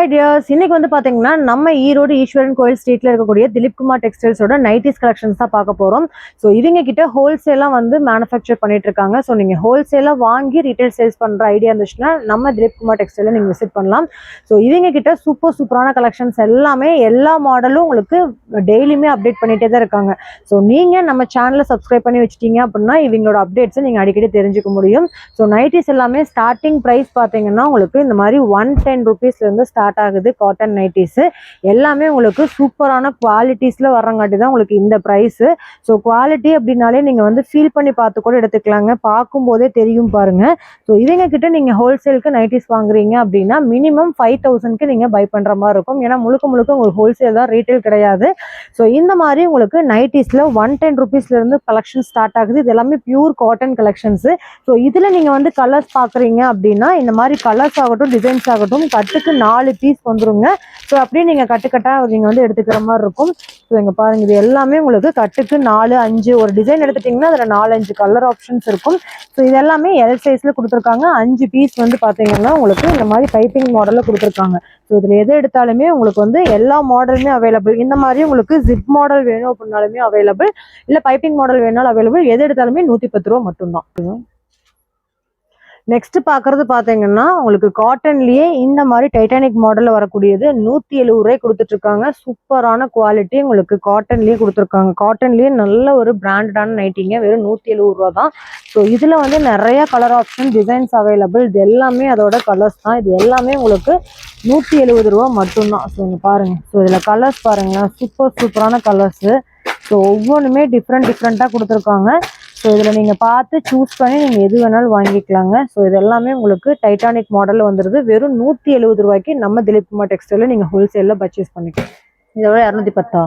Ideas இன்னைக்கு வந்து பாத்தீங்கன்னா நம்ம ஈரோடு ஈஸ்வரன் கோயில் ஸ்ட்ரீட்ல இருக்கக்கூடிய திலீப் குமார் டெக்ஸ்டைல்ஸோட நைட்டிஸ் கலெக்ஷன்ஸ் தான் பார்க்க போறோம். ஸோ இவங்க கிட்ட ஹோல்சேலா வந்து மேனுஃபேக்சர் பண்ணிட்டு இருக்காங்க. ஸோ நீங்க ஹோல்சேலா வாங்கி ரீட்டைல் சேல்ஸ் பண்ற ஐடியா இருந்துச்சுன்னா நம்ம திலீப் குமார் டெக்ஸ்டைல நீங்க விசிட் பண்ணலாம். ஸோ இவங்க கிட்ட சூப்பர் சூப்பரான கலெக்ஷன்ஸ் எல்லாமே எல்லா மாடலும் உங்களுக்கு டெய்லியுமே அப்டேட் பண்ணிட்டே தான் இருக்காங்க. ஸோ நீங்க நம்ம சேனலை சப்ஸ்கிரைப் பண்ணி வச்சிட்டீங்க அப்படின்னா இவங்களோட அப்டேட்ஸை நீங்க அடிக்கடி தெரிஞ்சுக்க முடியும். ஸோ நைட்டிஸ் எல்லாமே ஸ்டார்டிங் ப்ரைஸ் பார்த்தீங்கன்னா உங்களுக்கு இந்த மாதிரி ஒன் டென் ருபீஸ்லேருந்து ஸ்டார்ட் ஸ்டார்ட் ஆகுது காட்டன் நைட்டிஸு எல்லாமே உங்களுக்கு சூப்பரான குவாலிட்டிஸில் வர்றங்காட்டி தான் உங்களுக்கு இந்த ப்ரைஸு ஸோ குவாலிட்டி அப்படின்னாலே நீங்கள் வந்து ஃபீல் பண்ணி பார்த்து கூட எடுத்துக்கலாங்க. பார்க்கும்போதே தெரியும் பாருங்கள் ஸோ இவங்க கிட்ட நீங்கள் ஹோல்சேலுக்கு நைட்டிஸ் வாங்குறீங்க அப்படின்னா மினிமம் ஃபைவ் தௌசண்ட்க்கு நீங்கள் பை பண்ணுற மாதிரி இருக்கும். ஏன்னா முழுக்க முழுக்க உங்களுக்கு ஹோல்சேல் தான் ரீட்டைல் கிடையாது. ஸோ இந்த மாதிரி உங்களுக்கு நைட்டிஸில் ஒன் டென் ருபீஸ்லேருந்து கலெக்ஷன் ஸ்டார்ட் ஆகுது. இது எல்லாமே பியூர் காட்டன் கலெக்ஷன்ஸு ஸோ இதில் நீங்கள் வந்து கலர்ஸ் பார்க்குறீங்க அப்படின்னா இந்த மாதிரி கலர்ஸ் ஆகட்டும் டிசைன்ஸ் ஆகட்டும் கட்டுக்கு நாலு பீஸ் வந்துருங்க. ஸோ அப்படியே நீங்கள் கட்டுக்கட்டாக நீங்கள் வந்து எடுத்துக்கிற மாதிரி இருக்கும். ஸோ இங்கே பாருங்க இது எல்லாமே உங்களுக்கு கட்டுக்கு நாலு அஞ்சு ஒரு டிசைன் எடுத்துட்டிங்கன்னா அதில் நாலு அஞ்சு கலர் ஆப்ஷன்ஸ் இருக்கும். ஸோ இது எல்லாமே எல் சைஸில் கொடுத்துருக்காங்க. அஞ்சு பீஸ் வந்து பார்த்தீங்கன்னா உங்களுக்கு இந்த மாதிரி பைப்பிங் மாடலில் கொடுத்துருக்காங்க. ஸோ இதில் எது எடுத்தாலுமே உங்களுக்கு வந்து எல்லா மாடலுமே அவைலபிள் இந்த மாதிரி உங்களுக்கு ஜிப் மாடல் வேணும் அப்படின்னாலுமே அவைலபிள் இல்லை பைப்பிங் மாடல் வேணாலும் அவைலபிள் எது எடுத்தாலுமே நூற்றி பத்து ரூபா மட்டும்தான். நெக்ஸ்ட் பார்க்கறது பார்த்தீங்கன்னா உங்களுக்கு காட்டன்லயே இந்த மாதிரி டைட்டானிக் மாடல்ல வரக்கூடியது நூத்தி எழுபது ரூபாய் கொடுத்துட்டு இருக்காங்க சூப்பரான குவாலிட்டி உங்களுக்கு காட்டன்லயே கொடுத்துருக்காங்க. காட்டன்லயே நல்ல ஒரு பிராண்டடான நைட்டிங்க வெறும் நூத்தி எழுபது ரூபா தான். ஸோ இதுல வந்து நிறைய கலர் ஆப்ஷன் டிசைன்ஸ் அவைலபிள் இது எல்லாமே அதோட கலர்ஸ் தான். இது எல்லாமே உங்களுக்கு நூத்தி எழுபது ரூபா மட்டும்தான். ஸோ இங்க பாருங்க. ஸோ இதுல கலர்ஸ் பாருங்க சூப்பர் சூப்பரான கலர்ஸ் ஸோ ஒவ்வொன்றுமே டிஃப்ரெண்ட் டிஃப்ரெண்ட்டாக கொடுத்துருக்காங்க. ஸோ இதில் நீங்கள் பார்த்து சூஸ் பண்ணி நீங்கள் எது வேணாலும் வாங்கிக்கலாங்க. ஸோ இது எல்லாமே உங்களுக்கு டைட்டானிக் மாடலில் வந்துடுது வெறும் நூற்றி எழுபது ரூபாய்க்கு நம்ம திலீப் குமார் டெக்ஸ்டைலில் நீங்கள் ஹோல்சேலில் பர்ச்சேஸ் பண்ணிக்கலாம். இதோட இரநூத்தி பத்தா?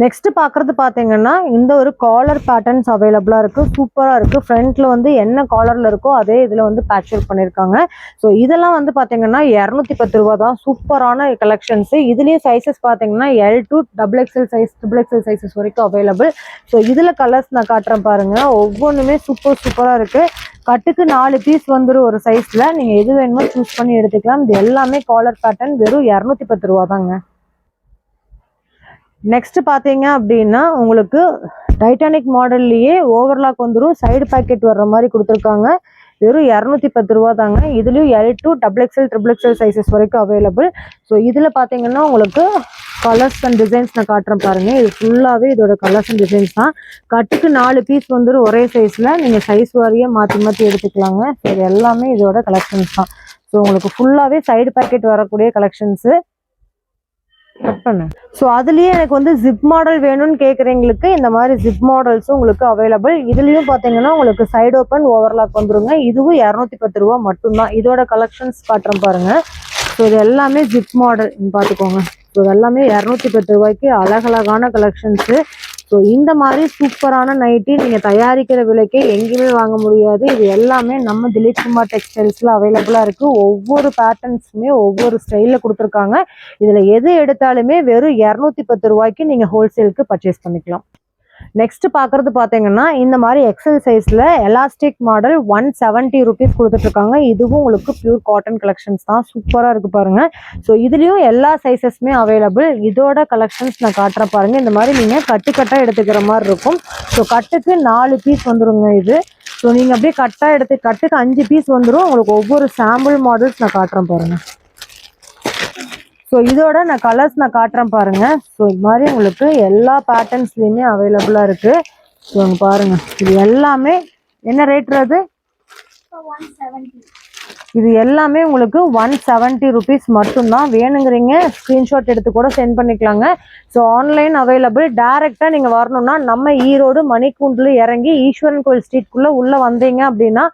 நெக்ஸ்ட் பார்க்குறது பார்த்தீங்கன்னா இந்த ஒரு காலர் பேட்டர்ன்ஸ் அவைலபிளாக இருக்குது சூப்பராக இருக்குது ஃப்ரண்ட்டில் வந்து என்ன காலரில் இருக்கோ அதே இதில் வந்து பேட்ச் ஒர்க் பண்ணியிருக்காங்க ஸோ இதெல்லாம் வந்து பார்த்தீங்கன்னா இரநூத்தி பத்து ரூபா தான். சூப்பரான கலெக்ஷன்ஸு இதுலேயே சைஸஸ் பார்த்தீங்கன்னா L to double XL size triple XL sizes வரைக்கும் அவைலபிள் ஸோ இதில் கலர்ஸ் நான் காட்டுறேன் பாருங்க. ஒவ்வொன்றுமே சூப்பர் சூப்பராக இருக்குது கட்டுக்கு நாலு பீஸ் வந்துடும் ஒரு சைஸில் நீங்கள் எது வேணுமோ சூஸ் பண்ணி எடுத்துக்கலாம். இது எல்லாமே காலர் பேட்டர்ன் வெறும் இரநூத்தி பத்து ரூபா தாங்க. நெக்ஸ்ட் பார்த்தீங்க அப்படின்னா உங்களுக்கு டைட்டானிக் மாடல்லையே ஓவர்லாக் வந்துடும் சைடு பாக்கெட் வர்ற மாதிரி கொடுத்துருக்காங்க. வெறும் இரநூத்தி பத்து ரூபா தாங்க. இதுலேயும் L to double XL triple XL sizes வரைக்கும் அவைலபிள் ஸோ இதில் பார்த்தீங்கன்னா உங்களுக்கு கலர்ஸ் அண்ட் டிசைன்ஸ் நான் காட்டுறேன் பாருங்க. இது ஃபுல்லாகவே இதோட கலர்ஸ் அண்ட் டிசைன்ஸ் தான். கட்டுக்கு நாலு பீஸ் வந்துடும் ஒரே சைஸில் நீங்கள் சைஸ் வாரியே மாற்றி மாற்றி எடுத்துக்கலாங்க. இது எல்லாமே இதோட கலெக்ஷன்ஸ் தான். ஸோ உங்களுக்கு ஃபுல்லாகவே சைடு பாக்கெட் வரக்கூடிய கலெக்ஷன்ஸு கட் பண்ணு. ஸோ அதுலேயே எனக்கு வந்து ஜிப் மாடல் வேணும்னு கேட்குறவங்களுக்கு இந்த மாதிரி ஜிப் மாடல்ஸும் உங்களுக்கு அவைலபிள் இதுலேயும் பார்த்தீங்கன்னா உங்களுக்கு சைடு ஓப்பன் ஓவர்லாக் வந்துருங்க. இதுவும் இரநூத்தி பத்து ரூபா மட்டும்தான். இதோட கலெக்ஷன்ஸ் காட்டுறேன் பாருங்கள் ஸோ இது எல்லாமே ஜிப் மாடல் பார்த்துக்கோங்க ஸோ இது எல்லாமே இரநூத்தி பத்து ரூபாய்க்கு அழகழகான கலெக்ஷன்ஸு ஸோ இந்த மாதிரி சூப்பரான நைட்டி நீங்கள் தயாரிக்கிற விலைக்கே எங்கேயுமே வாங்க முடியாது. இது எல்லாமே நம்ம திலீப் குமார் டெக்ஸ்டைல்ஸில் அவைலபிளாக இருக்குது ஒவ்வொரு பேட்டர்ன்ஸுமே ஒவ்வொரு ஸ்டைலில் கொடுத்துருக்காங்க. இதில் எது எடுத்தாலுமே வெறும் இரநூத்தி பத்து ரூபாய்க்கு நீங்கள் ஹோல்சேலுக்கு பர்ச்சேஸ் பண்ணிக்கலாம். நெக்ஸ்ட் பார்க்கறது பார்த்தீங்கன்னா இந்த மாதிரி எக்ஸல் சைஸில் elastic model one seventy rupees கொடுத்துட்ருக்காங்க. இதுவும் உங்களுக்கு பியூர் காட்டன் கலெக்ஷன்ஸ் தான். சூப்பராக இருக்குது பாருங்கள் ஸோ இதுலேயும் எல்லா சைஸஸுமே அவைலபிள் இதோட கலெக்ஷன்ஸ் நான் காட்டுறேன் பாருங்கள் இந்த மாதிரி நீங்கள் கட்டு கட்டாக எடுத்துக்கிற மாதிரி இருக்கும். ஸோ கட்டுக்கு நாலு பீஸ் வந்துருங்க இது. ஸோ நீங்கள் அப்படியே கட்டாக எடுத்து கட்டுக்கு அஞ்சு பீஸ் வந்துடும் உங்களுக்கு ஒவ்வொரு சாம்பிள் மாடல்ஸ் நான் காட்டுறேன் பாருங்கள் ஸோ இதோட நான் கலர்ஸ் நான் காட்டுறேன் பாருங்கள் ஸோ இது மாதிரி உங்களுக்கு எல்லா பேட்டர்ன்ஸ்லேயுமே அவைலபிளாக இருக்குது ஸோ பாருங்கள் இது எல்லாமே என்ன ரேட் அது? இது எல்லாமே உங்களுக்கு ஒன் செவன்ட்டி ருபீஸ் மட்டும்தான். வேணுங்கிறீங்க ஸ்க்ரீன்ஷாட் எடுத்து கூட சென்ட் பண்ணிக்கலாங்க. ஸோ ஆன்லைன் அவைலபிள் டேரெக்டாக நீங்கள் வரணும்னா நம்ம ஈரோடு மணிக்கூண்டில் இறங்கி ஈஸ்வரன் கோயில் ஸ்ட்ரீட்குள்ளே உள்ளே வந்தீங்க அப்படின்னா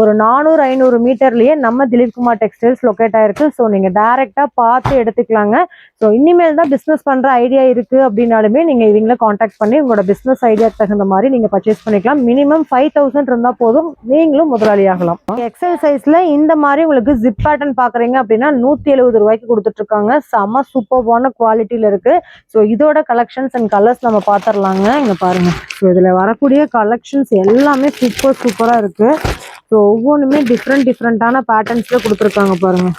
ஒரு நானூறு ஐநூறு மீட்டர்லயே நம்ம திலீப் குமார் டெக்ஸ்டைல்ஸ் லொக்கேட் ஆயிருக்கு. ஸோ நீங்க டைரக்டா பார்த்து எடுத்துக்கலாங்க. ஸோ இனிமேல் தான் பிஸ்னஸ் பண்ற ஐடியா இருக்கு அப்படின்னாலுமே நீங்க இவங்களை காண்டாக்ட் பண்ணி உங்களோட பிஸ்னஸ் ஐடியாக்கு தகுந்த மாதிரி நீங்க பர்ச்சேஸ் பண்ணிக்கலாம். மினிமம் ஃபைவ் தௌசண்ட் இருந்தா போதும். நீங்களும் முதலாளி ஆகலாம். எக்ஸல் சைஸ்ல இந்த மாதிரி உங்களுக்கு ஜிப் பேட்டர்ன் பாக்குறீங்க அப்படின்னா நூத்தி எழுபது ரூபாய்க்கு கொடுத்துட்டு இருக்காங்க செம சூப்பர்வான குவாலிட்டியில இருக்கு. ஸோ இதோட கலெக்ஷன்ஸ் அண்ட் கலர்ஸ் நம்ம பார்த்துடலாங்க. இங்க பாருங்க. ஸோ இதுல வரக்கூடிய கலெக்ஷன்ஸ் எல்லாமே சூப்பர் சூப்பரா இருக்கு. ஸோ ஒவ்வொன்றுமே டிஃப்ரெண்ட் டிஃப்ரெண்ட்டான பேட்டர்ன்ஸில் கொடுத்துருக்காங்க பாருங்கள்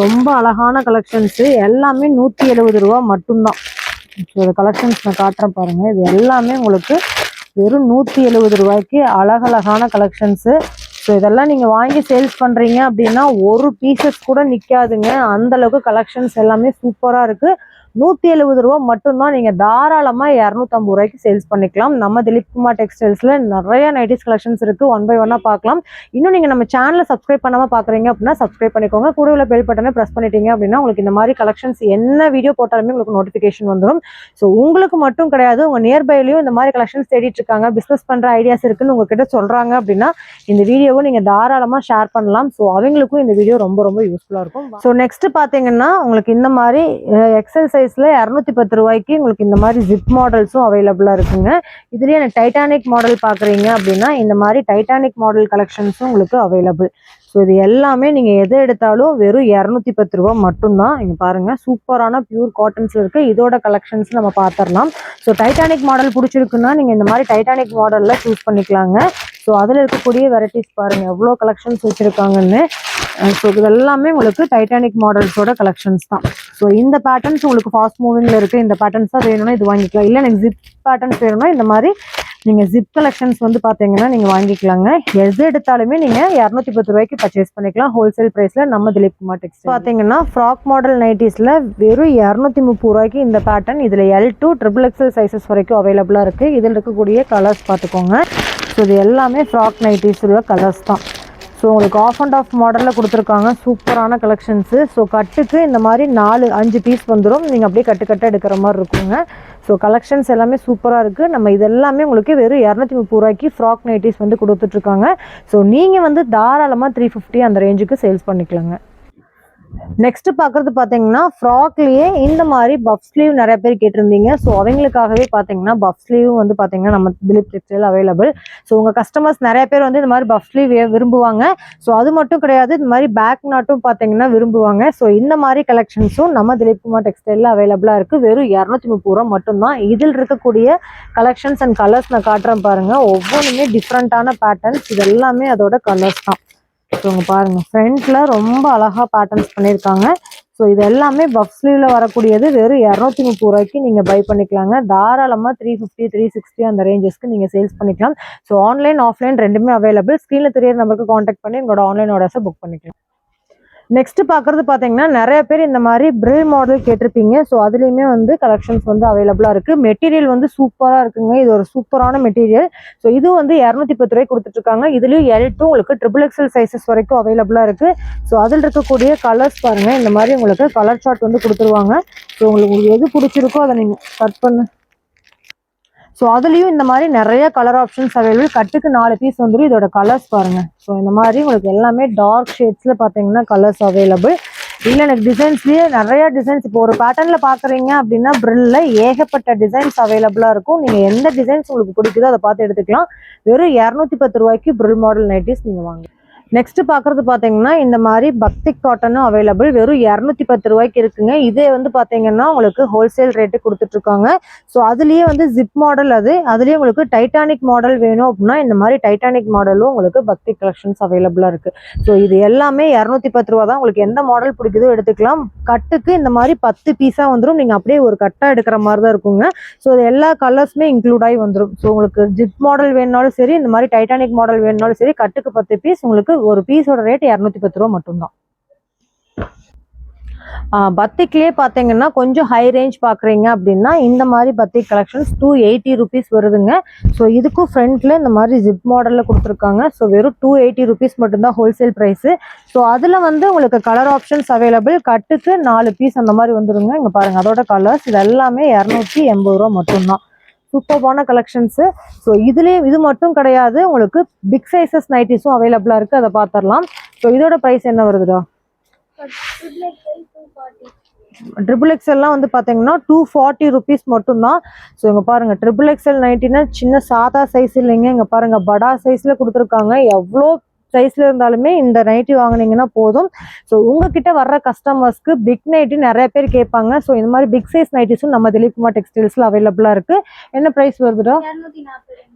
ரொம்ப அழகான கலெக்ஷன்ஸு எல்லாமே நூற்றி எழுபது ரூபா மட்டும்தான். ஸோ இந்த கலெக்ஷன்ஸ் நான் காட்டுறேன் பாருங்கள் இது எல்லாமே உங்களுக்கு வெறும் நூற்றி எழுபது ரூபாய்க்கு அழகழகான கலெக்ஷன்ஸு ஸோ இதெல்லாம் நீங்கள் வாங்கி சேல்ஸ் பண்ணுறீங்க அப்படின்னா ஒரு பீசஸ் கூட நிற்காதுங்க அந்த அளவுக்கு கலெக்ஷன்ஸ் எல்லாமே சூப்பராக இருக்குது நூற்றி எழுபது ரூபா மட்டும்தான் நீங்கள் தாராளமாக இரநூத்தம்பது ரூபாய்க்கு சேல்ஸ் பண்ணிக்கலாம். நம்ம திலீப் குமார் டெக்ஸ்டைல்ஸில் நிறைய நைட்டிஸ் கலெக்ஷன்ஸ் இருக்குது ஒன் பை ஒன்னாக பார்க்கலாம். இன்னும் நீங்கள் நம்ம சேனலை சப்ஸ்கிரைப் பண்ணாமல் பார்க்குறீங்க அப்படின்னா சப்ஸ்கிரைப் பண்ணிக்கோங்க. கூட உள்ள பெல் பட்டனை ப்ரெஸ் பண்ணிட்டீங்க அப்படின்னா உங்களுக்கு இந்த மாதிரி கலெக்ஷன்ஸ் என்ன வீடியோ போட்டாலுமே உங்களுக்கு நோட்டிஃபிகேஷன் வந்துடும் ஸோ உங்களுக்கு மட்டும் கிடையாது. உங்கள் நியர்பைலையும் இந்த மாதிரி கலெக்ஷன்ஸ் தேடிட்டு இருக்காங்க. பிஸ்னஸ் பண்ணுற ஐடியாஸ் இருக்குன்னு உங்ககிட்ட சொல்கிறாங்க அப்படின்னா இந்த வீடியோவை நீங்கள் தாராளமாக ஷேர் பண்ணலாம். ஸோ அவங்களுக்கும் இந்த வீடியோ ரொம்ப ரொம்ப யூஸ்ஃபுல்லாக இருக்கும். ஸோ நெக்ஸ்ட் பார்த்தீங்கன்னா உங்களுக்கு இந்த மாதிரி எக்ஸல் சைஸில் இரநூத்தி பத்து ரூபாய்க்கு உங்களுக்கு இந்த மாதிரி ஜிப் மாடல்ஸும் அவைலபிளாக இருக்குங்க. இதுலேயே எனக்கு டைட்டானிக் மாடல் பார்க்குறீங்க அப்படின்னா இந்த மாதிரி டைட்டானிக் மாடல் கலெக்ஷன்ஸும் உங்களுக்கு அவைலபிள் ஸோ இது எல்லாமே நீங்கள் எதை எடுத்தாலும் வெறும் இரநூத்தி பத்து ரூபா மட்டும்தான். இங்கே பாருங்கள் சூப்பரான பியூர் காட்டன்ஸில் இருக்குது இதோட கலெக்ஷன்ஸ் நம்ம பார்த்துடலாம் ஸோ டைட்டானிக் மாடல் பிடிச்சிருக்குன்னா நீங்கள் இந்த மாதிரி டைட்டானிக் மாடலில் சூஸ் பண்ணிக்கலாங்க. ஸோ அதில் இருக்கக்கூடிய வெரைட்டிஸ் பாருங்கள் எவ்வளோ கலெக்ஷன்ஸ் வச்சுருக்காங்கன்னு. ஸோ இது எல்லாமே உங்களுக்கு டைட்டானிக் மாடல்ஸோட கலெக்ஷன்ஸ் தான். ஸோ இந்த பேட்டர்ன்ஸ் உங்களுக்கு ஃபாஸ்ட் மூவிங்கில் இருக்குது இந்த பேட்டர்ன்ஸ் தான் வேணும்னா இது வாங்கிக்கலாம். இல்லை எனக்கு ஜிப் பேட்டர்ன்ஸ் வேணும்னா இந்த மாதிரி நீங்கள் ஜிப் கலெக்ஷன்ஸ் வந்து பார்த்தீங்கன்னா நீங்கள் வாங்கிக்கலாங்க. எது எடுத்தாலுமே நீங்கள் இரநூத்தி பத்து ரூபாய்க்கு பர்ச்சேஸ் பண்ணிக்கலாம். ஹோல்சேல் ப்ரைஸில் நம்ம திலீப் குமார் டெக்ஸ்ட் பார்த்தீங்கன்னா ஃப்ராக் மாடல் நைட்டிஸில் வெறும் இரநூத்தி முப்பது ரூபாய்க்கு இந்த பேட்டர்ன் இதில் L to triple XL sizes வரைக்கும் அவைலபிளாக இருக்குது இதில் இருக்கக்கூடிய கலர்ஸ் பார்த்துக்கோங்க ஸோ இது எல்லாமே ஃப்ராக் நைட்டிஸ் உள்ள கலர்ஸ் தான். ஸோ உங்களுக்கு ஆஃப் அண்ட் ஆஃப் மாடலில் கொடுத்துருக்காங்க. சூப்பரான கலெக்ஷன்ஸு ஸோ கட்டுக்கு இந்த மாதிரி நாலு அஞ்சு பீஸ் வந்துடும் நீங்கள் அப்படியே கட்டு கட்டு எடுக்கிற மாதிரி இருக்குங்க. ஸோ கலெக்ஷன்ஸ் எல்லாமே சூப்பராக இருக்குது நம்ம இது எல்லாமே உங்களுக்கு வெறும் இரநூத்தி முப்பது ரூபாய்க்கு ஃப்ராக் நைட்டிஸ் வந்து கொடுத்துட்ருக்காங்க ஸோ நீங்கள் வந்து தாராளமாக த்ரீ ஃபிஃப்டி அந்த ரேஞ்சுக்கு சேல்ஸ் பண்ணிக்கலாங்க. நெக்ஸ்ட் பார்க்குறது பார்த்தீங்கன்னா ஃப்ராக்லேயே இந்த மாதிரி பஃப் ஸ்லீவ் நிறைய பேர் கேட்டிருந்தீங்க. ஸோ அவங்களுக்காகவே பார்த்தீங்கன்னா பஃப் ஸ்லீவ் வந்து பார்த்தீங்கன்னா நம்ம திலீப் டெக்ஸ்டைல் அவைலபிள் ஸோ உங்கள் கஸ்டமர்ஸ் நிறைய பேர் வந்து இந்த மாதிரி பஃப் ஸ்லீவ் விரும்புவாங்க. ஸோ அது மட்டும் கிடையாது இந்த மாதிரி பேக் நாட்டும் பார்த்தீங்கன்னா விரும்புவாங்க. ஸோ இந்த மாதிரி கலெக்ஷன்ஸும் நம்ம திலீப் குமார் டெக்ஸ்டைலில் அவைலபிளாக இருக்குது வெறும் இரநூத்தி முப்பது ரூபா மட்டும்தான். இதில் இருக்கக்கூடிய கலெக்ஷன்ஸ் அண்ட் கலர்ஸ் நான் காட்டுறேன் பாருங்கள் ஒவ்வொன்றுமே டிஃப்ரெண்ட்டான பேட்டர்ன்ஸ் இது எல்லாமே அதோட கலர்ஸ் தான். ஸோ பாருங்க ஃப்ரண்ட்ல ரொம்ப அழகா பேட்டர்ன்ஸ் பண்ணியிருக்காங்க ஸோ இது எல்லாமே பஃப் ஸ்லீவ்ல வரக்கூடியது. வெறும் இரநூத்தி முப்பது ரூபாய்க்கு நீங்க பை பண்ணிக்கலாங்க. தாராளமா த்ரீ ஃபிஃப்டி த்ரீ சிக்ஸ்டி அந்த ரேஞ்சஸ்க்கு நீங்க சேல்ஸ் பண்ணிக்கலாம். ஸோ ஆன்லைன் ஆஃப்லைன் ரெண்டுமே அவைலபிள் ஸ்க்ரீனில் தெரியற நம்பருக்கு காண்டாக்ட் பண்ணி உங்களோட ஆன்லைன் ஆர்டர்ஸை புக் பண்ணிக்கலாம். நெக்ஸ்ட் பார்க்குறது பார்த்தீங்கன்னா நிறைய பேர் இந்த மாதிரி பிரில் மாடல் கேட்டிருப்பீங்க. ஸோ அதுலேயுமே வந்து கலெக்ஷன்ஸ் வந்து அவைலபிளாக இருக்குது மெட்டீரியல் வந்து சூப்பராக இருக்குங்க. இது ஒரு சூப்பரான மெட்டீரியல் ஸோ இது வந்து இரநூத்தி பத்து ரூபாய் கொடுத்துட்ருக்காங்க. இதுலேயும் எல் டூ உங்களுக்கு ட்ரிபிள் எக்ஸல் சைஸஸ் வரைக்கும் அவைலபிளாக இருக்குது ஸோ அதில் இருக்கக்கூடிய கலர்ஸ் பாருங்கள் இந்த மாதிரி உங்களுக்கு கலர் சார்ட் வந்து கொடுத்துருவாங்க. ஸோ உங்களுக்கு எது பிடிச்சிருக்கோ அதை நீங்கள் கட் பண்ணு ஸோ அதுலேயும் இந்த மாதிரி நிறைய கலர் ஆப்ஷன்ஸ் அவைலபிள் கட்டுக்கு நாலு பீஸ் வந்துடும் இதோட கலர்ஸ் பாருங்கள் ஸோ இந்த மாதிரி உங்களுக்கு எல்லாமே டார்க் ஷேட்ஸில் பார்த்தீங்கன்னா கலர்ஸ் அவைலபிள் இல்லை எனக்கு டிசைன்ஸ்லேயே நிறைய டிசைன்ஸ் இப்போ ஒரு பேட்டர்னில் பார்க்குறீங்க அப்படின்னா ப்ரில்ல ஏகப்பட்ட டிசைன்ஸ் அவைலபிளாக இருக்கும். நீங்கள் எந்த டிசைன்ஸ் உங்களுக்கு பிடிக்குதோ அதை பார்த்து எடுத்துக்கலாம். வெறும் இரநூத்தி பத்து ரூபாய்க்கு ப்ரில் மாடல் நைட்டிஸ் நீங்கள் வாங்க. நெக்ஸ்ட் பாக்குறது பார்த்தீங்கன்னா இந்த மாதிரி பக்திக் காட்டனும் அவைலபிள் வெறும் இரநூத்தி பத்து ரூபாய்க்கு இருக்குங்க. இதே வந்து பாத்தீங்கன்னா உங்களுக்கு ஹோல்சேல் ரேட்டு கொடுத்துட்ருக்காங்க ஸோ அதுலேயே வந்து ஜிப் மாடல் அது. அதுலயே உங்களுக்கு டைட்டானிக் மாடல் வேணும் அப்படின்னா இந்த மாதிரி டைட்டானிக் மாடலும் உங்களுக்கு பக்தி கலெக்ஷன்ஸ் அவைலபிளாக இருக்குது ஸோ இது எல்லாமே இரநூத்தி பத்து ரூபா தான். உங்களுக்கு எந்த மாடல் பிடிக்குதோ எடுத்துக்கலாம். கட்டுக்கு இந்த மாதிரி பத்து பீஸாக வந்துடும் நீங்கள் அப்படியே ஒரு கட்டாக எடுக்கிற மாதிரி தான் இருக்குங்க. ஸோ இது எல்லா கலர்ஸுமே இன்க்ளூட் ஆகி வந்துடும் ஸோ உங்களுக்கு ஜிப் மாடல் வேணுனாலும் சரி இந்த மாதிரி டைட்டானிக் மாடல் வேணுனாலும் சரி கட்டுக்கு பத்து பீஸ் உங்களுக்கு ஒரு பீஸோட ரேட் இரநூத்தி பத்து ரூபா மட்டும்தான். பத்திக்லேயே பார்த்தீங்கன்னா கொஞ்சம் ஹை ரேஞ்ச் பார்க்குறீங்க அப்படின்னா இந்த மாதிரி batik collections two eighty rupees வருதுங்க. ஸோ இதுக்கும் ஃப்ரண்ட்டில் இந்த மாதிரி ஜிப் மாடலில் கொடுத்துருக்காங்க. ஸோ வெறும் டூ எயிட்டி ருபீஸ் மட்டும்தான் ஹோல்சேல் ப்ரைஸு ஸோ அதில் வந்து உங்களுக்கு கலர் ஆப்ஷன்ஸ் அவைலபிள் கட்டுக்கு நாலு பீஸ் அந்த மாதிரி வந்துருங்க. இங்கே பாருங்கள் அதோட கலர்ஸ் இது எல்லாமே இரநூத்தி எண்பது ரூபா மட்டும்தான். சூப்பர்பான கலெக்ஷன்ஸு ஸோ இதுலேயே இது மட்டும் கிடையாது. உங்களுக்கு பிக் சைஸஸ் நைட்டிஸும் அவைலபிளாக இருக்குது அதை பார்த்துடலாம். ஸோ இதோட ப்ரைஸ் என்ன வருதுடா? ட்ரிபிள் எக்ஸ்எல்லாம் வந்து பார்த்தீங்கன்னா டூ ஃபார்ட்டி ருபீஸ் மட்டும்தான். ஸோ இங்கே பாருங்கள் ட்ரிபிள் எக்ஸ்எல் நைன்ட்டினா சின்ன சாதா சைஸ் இல்லைங்க. இங்கே பாருங்கள் படா சைஸில் கொடுத்துருக்காங்க. எவ்வளோ சைஸ்ல இருந்தாலுமே இந்த நைட்டி வாங்கினீங்கன்னா போதும். ஸோ உங்ககிட்ட வர்ற கஸ்டமர்ஸ்க்கு பிக் நைட்டி நிறைய பேர் கேட்பாங்க. ஸோ இந்த மாதிரி பிக் சைஸ் நைட்டிஸும் நம்ம திலீப்குமார் டெக்ஸ்டைல்ஸ்ல அவைலபிளா இருக்கு. என்ன பிரைஸ் வருதுடா?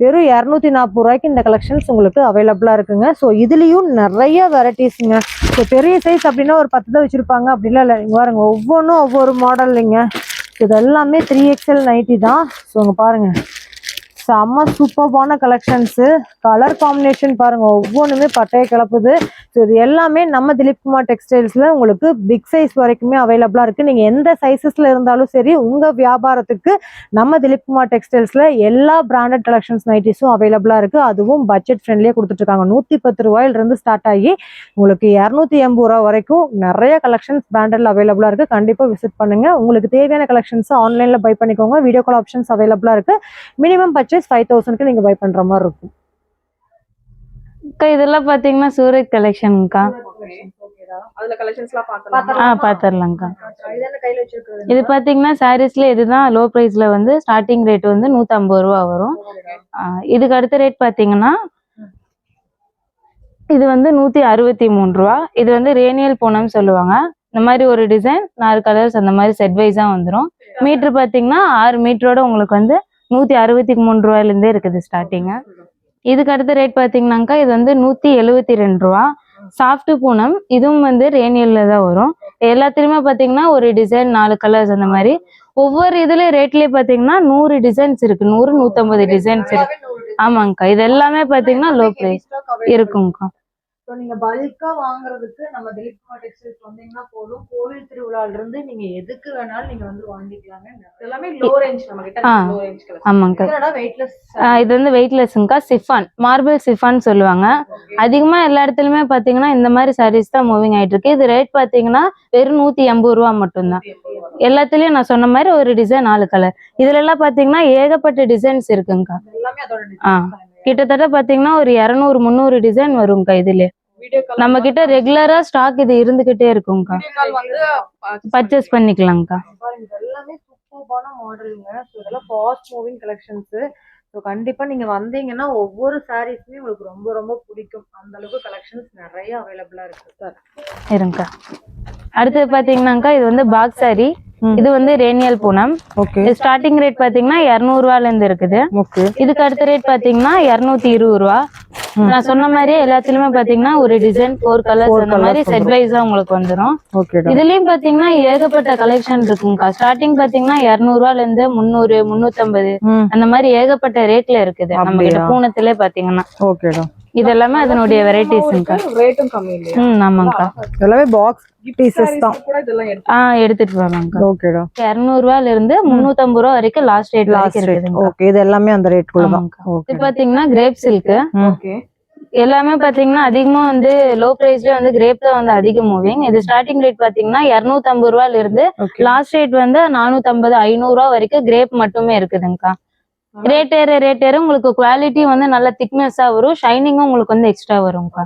வெறும் இரநூத்தி நாற்பது ரூபாய்க்கு இந்த கலெக்ஷன்ஸ் உங்களுக்கு அவைலபிளா இருக்குங்க. ஸோ இதுலயும் நிறைய வெரைட்டிஸ்ங்க ஸோ பெரிய சைஸ் அப்படின்னா ஒரு பத்து தான் வச்சிருப்பாங்க. அப்படிலாம் இல்லை. பாருங்க ஒவ்வொன்றும் ஒவ்வொரு மாடல்லைங்க இது எல்லாமே த்ரீ எக்ஸ்எல் நைட்டி தான். ஸோ இங்க பாருங்க. செம்ம சூப்பர்பான கலெக்ஷன்ஸு கலர் காம்பினேஷன் பாருங்க ஒவ்வொன்றுமே பட்டையை கிளப்புது. ஸோ இது எல்லாமே நம்ம திலீப் குமார் டெக்ஸ்டைல்ஸில் உங்களுக்கு பிக் சைஸ் வரைக்குமே அவைலபிளாக இருக்குது நீங்கள் எந்த சைஸஸில் இருந்தாலும் சரி உங்கள் வியாபாரத்துக்கு நம்ம திலீப் குமார் டெக்ஸ்டைல்ஸில் எல்லா பிராண்டட் கலெக்ஷன்ஸ் நைட்டிஸும் அவைலபிளாக இருக்குது அதுவும் பட்ஜெட் ஃப்ரெண்ட்லியே கொடுத்துட்ருக்காங்க. நூற்றி பத்து ரூபாயிலிருந்து ஸ்டார்ட் ஆகி உங்களுக்கு இரநூத்தி எண்பது ரூபா வரைக்கும் நிறைய கலெக்ஷன்ஸ் பிராண்டட்ல அவைலபிளாக இருக்குது கண்டிப்பாக விசிட் பண்ணுங்கள் உங்களுக்கு தேவையான கலெக்ஷன்ஸை ஆன்லைனில் பை பண்ணிக்கோங்க. வீடியோ கால் ஆப்ஷன்ஸ் அவைலபிளாக இருக்குது மினிமம் பர்ச்சேஸ் ஃபைவ் தௌசண்ட்க்கு நீங்கள் பை பண்ணுற மாதிரி இருக்கும். அக்கா இதெல்லாம் பாத்தீங்கன்னா சூரத் கலெக்ஷன்க்கா ஆ பாத்திரலாம்க்கா இது பாத்தீங்கன்னா சாரீஸ்ல இதுதான் லோ பிரைஸ்ல வந்து ஸ்டார்டிங் ரேட் வந்து நூத்தி ரூபா வரும். இதுக்கு அடுத்த ரேட் பாத்தீங்கன்னா இது வந்து நூத்தி அறுபத்தி மூணு ரூபா. இது வந்து ரேனியல் பூனம் சொல்லுவாங்க. இந்த மாதிரி ஒரு டிசைன் நாலு கலர்ஸ் அந்த மாதிரி செட் வைஸா வந்துரும். மீட்டர் பாத்தீங்கன்னா ஆறு மீட்டரோட உங்களுக்கு வந்து நூத்தி அறுபத்தி மூணு ரூபாயில இருந்தே இருக்குது ஸ்டார்டிங் இதுக்கு அடுத்த ரேட் பாத்தீங்கன்னாக்கா இது வந்து நூத்தி எழுபத்தி ரெண்டு ரூபா. சாஃப்ட் பூனம் இதுவும் வந்து ரேனியல்ல தான் வரும். எல்லாத்துலயுமே பாத்தீங்கன்னா ஒரு டிசைன் நாலு கலர்ஸ் அந்த மாதிரி. ஒவ்வொரு இதுல ரேட்லயே பாத்தீங்கன்னா நூறு டிசைன்ஸ் இருக்கு. நூறு நூத்தம்பது டிசைன்ஸ் இருக்கு. ஆமாங்கக்கா. இது எல்லாமே பாத்தீங்கன்னா லோ பிரைஸ் இருக்குங்கக்கா. ஸோ நீங்க பல்கா வாங்குறதுக்கு நம்ம திலீப் குமார் டெக்ஸ்டைல்ஸ் வந்தீங்கன்னா போதும். கோவில் திருவிழால இருந்து நீங்க எதுக்கு வேணாலும் நீங்க வந்து வாங்கிக்கலாங்க. எல்லாமே லோ ரேஞ்ச் நம்ம கிட்ட. லோ ரேஞ்ச் ஆமாங்கக்கா வெயிட்லெஸ் இது வந்து வெயிட்லெஸ்ங்கக்கா சிஃபான் மார்பிள் சிஃபான் சொல்லுவாங்க. அதிகமா எல்லா இடத்துலயுமே பாத்தீங்கன்னா இந்த மாதிரி சாரீஸ் தான் மூவிங் ஆயிட்டு இருக்கு இது ரேட் பாத்தீங்கன்னா வெறும் நூத்தி எண்பது ரூபா மட்டும்தான். எல்லாத்துலயும் நான் சொன்ன மாதிரி ஒரு டிசைன் நாலு கலர் இதுல எல்லாம் பாத்தீங்கன்னா ஏகப்பட்ட டிசைன்ஸ் இருக்குங்கக்கா. எல்லாமே அதோட ஆ. கிட்டத்தட்ட பாத்தீங்கன்னா ஒரு இரநூறு முந்நூறு டிசைன் வரும்க்கா இதுல நம்ம கிட்ட ரெகுலரா ஸ்டாக் இது இருந்துகிட்டே இருக்கும்க்கா. பர்ச்சேஸ் பண்ணிக்கலாம்க்கா. எல்லாமே சூப்பர்பான மாடலுங்க இதெல்லாம் ஃபாஸ்ட் மூவிங் கலெக்ஷன்ஸ் ஸோ கண்டிப்பா நீங்க வந்தீங்கன்னா ஒவ்வொரு சாரீஸுமே உங்களுக்கு ரொம்ப ரொம்ப பிடிக்கும். அந்த அளவுக்கு கலெக்ஷன்ஸ் நிறைய அவைலபிளா இருக்கு சார் இருங்கக்கா. அடுத்தது பாத்தீங்கன்னாக்கா இது வந்து பாக்ஸ் சாரி இது வந்து ரேனியல் பூனம். ஸ்டார்டிங் ரேட் பாத்தீங்கன்னா இரநூறுவால இருந்து இருக்குது இதுக்கு அடுத்த ரேட் பாத்தீங்கன்னா இருநூத்தி இருபது ரூபா. நான் சொன்ன மாதிரியே எல்லாத்துலயுமே பாத்தீங்கன்னா ஒரு டிசைன் ஃபோர் கலர்ஸ் Four அந்த மாதிரி செட் வைஸா உங்களுக்கு வந்துரும். ஓகேடா இதுலயும் பாத்தீங்கன்னா ஏகப்பட்ட கலெக்ஷன் இருக்குங்கக்கா. ஸ்டார்டிங் பாத்தீங்கன்னா இருநூறுவால இருந்து முந்நூறு முன்னூத்தம்பது ம். அந்த மாதிரி ஏகப்பட்ட ரேட்ல இருக்குது. நம்ம கிட்ட? பூனத்திலே பாத்தீங்கன்னா. இது எல்லாமே அதனுடைய வெரைட்டிஸ்ங்கக்கா ரேட்டும் கம்மி இல்லையா? ம் ஆமாங்கக்கா எல்லாமே பாக்ஸ் பீசஸ் தான். கூட இதெல்லாம் எடுத்து ஆ எடுத்துட்டு வரலாம்க்கா ஓகேடா இருநூறுவால இருந்து முன்னூத்தம்பது ரூபா வரைக்கும் லாஸ்ட் ரேட் லாஸ்ட் வரைக்கும் ரேட் இருக்குதுங்க. ஓகே இது எல்லாமே அந்த ரேட்குள்ள தான். ஆமாங்கக்கா. ஓகே இது பாத்தீங்கன்னா கிரேப் சில்க் ஓகே எல்லாமே பாத்தீங்கன்னா அதிகமா வந்து லோ பிரைஸ்ல வந்து கிரேப் தான் வந்து அதிக மூவிங் இது ஸ்டார்டிங் ரேட் பாத்தீங்கன்னா 250 ரூபாயில இருந்து லாஸ்ட் ரேட் வந்து 450 ஐநூறு ரூபா வரைக்கும் கிரேப் மட்டுமே இருக்குதுங்கக்கா ரேட் ஏற ரேட் ஏற உங்களுக்கு குவாலிட்டி வந்து நல்ல திக்னஸா வரும். ஷைனிங்கும் உங்களுக்கு வந்து எக்ஸ்ட்ரா வரும்க்கா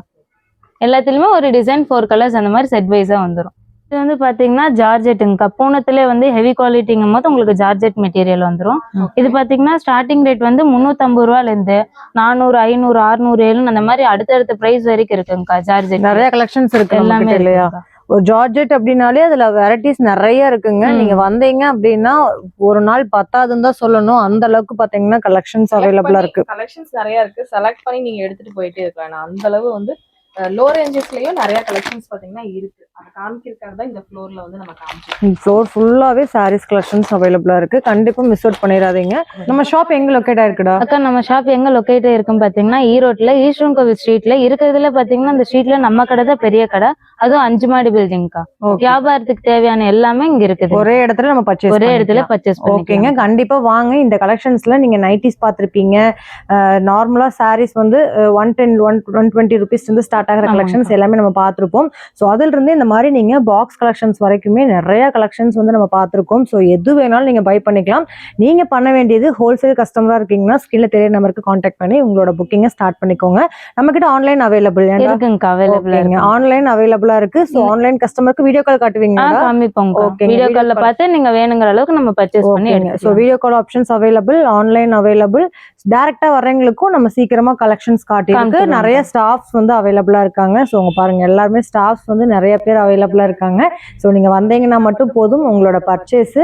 எல்லாத்துலயுமே ஒரு டிசைன் ஃபோர் கலர்ஸ் அந்த மாதிரி செட் வைஸா வந்துரும். இது வந்து பாத்தீங்கன்னா ஜார்ஜெட்டுங்கக்கா பூனத்திலே வந்து ஹெவி குவாலிட்டிங்கும் போது உங்களுக்கு ஜார்ஜெட் மெட்டீரியல் வந்துரும். இது பாத்தீங்கன்னா ஸ்டார்டிங் ரேட் வந்து முன்னூத்தம்பது ரூபாயில இருந்து நானூறு ஐநூறு அறுநூறு ஏழுன்னு அந்த மாதிரி அடுத்தடுத்த பிரைஸ் வரைக்கும் இருக்குங்கக்கா ஜார்ஜெட் நிறைய கலெக்ஷன்ஸ் இருக்கு எல்லாமே இல்லையா. ஒரு ஜார்ஜெட் அப்படின்னாலே அதுல வெரைட்டிஸ் நிறைய இருக்குங்க. நீங்க வந்தீங்க அப்படின்னா ஒரு நாள் பத்தாதுன்னு தான் சொல்லணும். அந்த அளவுக்கு பாத்தீங்கன்னா கலெக்ஷன்ஸ் அவைலபிளா இருக்கு. கலெக்ஷன்ஸ் நிறைய இருக்கு. செலக்ட் பண்ணி நீங்க எடுத்துட்டு போயிட்டே இருக்கலாம். அந்த அளவு வந்து லோ ரேஞ்சஸ்லயும் நிறைய கலெக்ஷன்ஸ் பாத்தீங்கன்னா இருக்கு. அது காமிக்கிறதுக்காக தான் இந்த ஃப்ளோர்ல வந்து நம்ம காமிச்சிருக்கோம். ஃப்ளோர் ஃபுல்லாவே சாரீஸ் கலெக்ஷன்ஸ் அவைலபிளா இருக்கு. கண்டிப்பா மிஸ் அவுட் பண்ணிடாதீங்க. நம்ம ஷாப் எங்க லொக்கேட் ஆயிருக்குடா அக்கா நம்ம ஷாப் எங்க லொக்கேட் இருக்குன்னு பாத்தீங்கன்னா ஈரோட்ல ஈஸ்வரன் கோவில் ஸ்ட்ரீட்ல இருக்கிறதுல பாத்தீங்கன்னா இந்த ஸ்ட்ரீட்ல நம்ம கடை தான் பெரிய கடை. அதுவும் அஞ்சு மாடி பில்டிங்க்கா வியாபாரத்துக்கு தேவையான எல்லாமே இங்க இருக்குது. ஒரே இடத்துல நம்ம பர்ச்சேஸ் ஒரே இடத்துல பர்ச்சேஸ் ஓகேங்க பண்ணிக்கோங்க கண்டிப்பா வாங்க. இந்த கலெக்ஷன்ஸ்ல நீங்க நைட்டிஸ் பார்த்திருப்பீங்க. நார்மலா சாரீஸ் வந்து one ten one one twenty rupees இருந்து ஸ்டார்ட் ஆகிற. கலெக்ஷன்ஸ் எல்லாமே நம்ம பார்த்திருப்போம். ஸோ அதுல இருந்து இந்த மாதிரி நீங்க பாக்ஸ் கலெக்ஷன்ஸ் வரைக்குமே நிறைய கலெக்ஷன்ஸ் வந்து நம்ம பார்த்திருக்கோம். ஸோ எது வேணாலும் நீங்க பை பண்ணிக்கலாம். நீங்க பண்ண வேண்டியது ஹோல்சேல் கஸ்டமரா இருக்கீங்கன்னா ஸ்கில்ல தெரிய நம்பருக்கு காண்டாக்ட் பண்ணி உங்களோட புக்கிங்கை ஸ்டார்ட் பண்ணிக்கோங்க. நம்ம கிட்ட ஆன்லைன் அவைலபிள் இருக்குங்கக்கா அவைலபிளா ஆன்லைன் அவைலபிளா இருக்கு. ஸோ ஆன்லைன் கஸ்டமருக்கு வீடியோ கால் காட்டுவீங்களா? காமிப்போங்க. வீடியோ கால்ல. பார்த்து நீங்க வேணுங்கிற அளவுக்கு நம்ம பர்ச்சேஸ் பண்ணி so video call options available online available டேரக்டா வர்றவங்களுக்கும் நம்ம சீக்கிரமா கலெக்ஷன்ஸ் காட்டியிருக்கு. நிறைய ஸ்டாஃப்ஸ் வந்து அவைலபிளா இருக்காங்க. ஸோ உங்க பாருங்க எல்லாருமே ஸ்டாஃப்ஸ் வந்து நிறைய பேர் அவைலபிளா இருக்காங்க. ஸோ நீங்க வந்தீங்கன்னா மட்டும் போதும். உங்களோட பர்ச்சேஸ்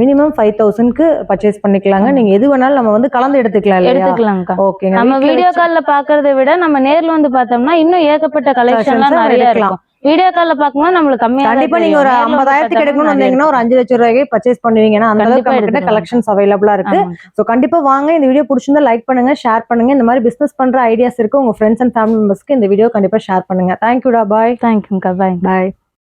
மினிமம் ஃபைவ் தௌசண்ட்க்கு பர்ச்சேஸ் பண்ணிக்கலாங்க. நீங்க எது வேணாலும் நம்ம வந்து கலந்து எடுத்துக்கலாம் இல்லையா? எடுத்துக்கலாம்க்கா. ஓகேங்க நம்ம வீடியோ கால்ல பாக்குறதை விட நம்ம நேர்ல வந்து பார்த்தோம்னா இன்னும் ஏகப்பட்ட கலெக்ஷன்லாம் நிறைய எடுக்கலாம். வீடியோ கால்ல பாக்கும்போது நம்மளுக்கு கம்மியா கண்டிப்பா நீங்க ஒரு ஐம்பதாயிரத்துக்கு எடுக்கணும்னு வந்தீங்கன்னா ஒரு. அஞ்சு லட்சம் ரூபாய்க்கு பர்ச்சேஸ் பண்ணுவீங்கன்னா அந்த அளவுக்கு கிட்ட. கலெக்ஷன்ஸ் அவைலபிளா இருக்கு. ஸோ கண்டிப்பா வாங்க. இந்த வீடியோ பிடிச்சிருந்தா லைக் பண்ணுங்க ஷேர் பண்ணுங்க. இந்த மாதிரி பிசினஸ் பண்ற ஐடியாஸ் இருக்கு. உங்க ஃப்ரெண்ட்ஸ் அண்ட் ஃபேமிலி மெம்பர்ஸ்க்கு இந்த வீடியோ கண்டிப்பா ஷேர் பண்ணுங்க. தேங்க்யூடா பாய் தேங்க்யூங்கக்கா பாய் பாய்